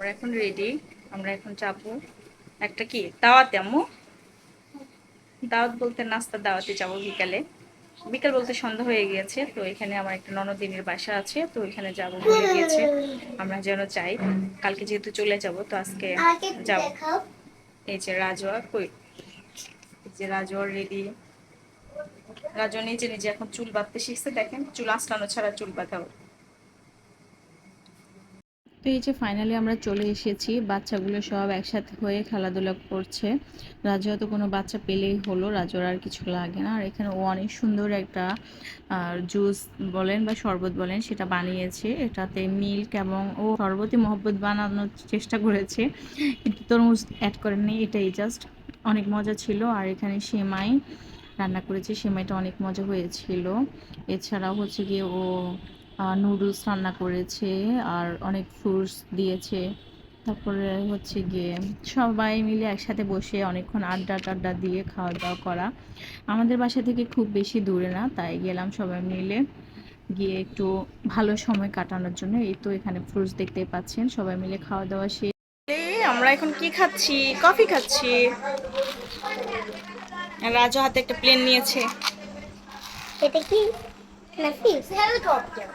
আমরা এখন রেডি আমরা এখন যাব একটা কি? দাওয়াতে আম্মু? দাওয়াত বলতে নাস্তার দাওয়াতে যাব বিকালে। বিকাল বলতে সন্ধ্যা হয়ে গিয়েছে তো এখানে আমার একটা ননদিনের বাসা আছে তো এখানে যাব বলে গিয়েছে। আমরা যেন চাই। কালকে যেহেতু চলে যাব তো আজকে যাব। এই যে রাজোয়া কই? এই যে রাজোয়ার রেডি। রাজোয়া নিজে নিজে এখন চুল বাঁধতে শিখছে দেখেন চুল আঁচড়ানো ছাড়া চুল বাঁধা ওর। তো এই যে ফাইনালি আমরা চলে এসেছি, বাচ্চাগুলো সব একসাথে হয়ে খেলাধুলা করছে। রাজুয়া হয়তো কোনো বাচ্চা পেলেই হলো, রাজুর আর কিছু লাগে না। আর এখানে ও অনেক সুন্দর একটা জুস বলেন বা শরবত বলেন, সেটা বানিয়েছে। এটাতে মিল্ক এবং ও শরবতই মহব্বত বানানোর চেষ্টা করেছে। কিন্তু তরমুজ অ্যাড করেননি, এটাই জাস্ট অনেক মজা ছিল। আর এখানে সেমাই রান্না করেছে। সেমাইটা অনেক মজা হয়েছিল। এছাড়াও হচ্ছে গিয়ে ও নুডলস রান্না করেছে আর অনেক ফ্রুটস দিয়েছে। তারপরে হচ্ছে গিয়ে সবাই মিলে একসাথে বসে অনেকক্ষণ আড্ডা টাড্ডা দিয়ে খাওয়া দাওয়া করা। আমাদের বাসা থেকে খুব বেশি দূরে না, তাই গেলাম সবাই মিলে গিয়ে একটু ভালো সময় কাটানোর জন্য। এই তো এখানে ফ্রুটস দেখতেই পাচ্ছেন, সবাই মিলে খাওয়া দাওয়া শেষ আমরা এখন কি খাচ্ছি? কফি খাচ্ছি। রাজু হাতে একটা প্লেন নিয়েছে। এটা কি? হেলিকপ্টার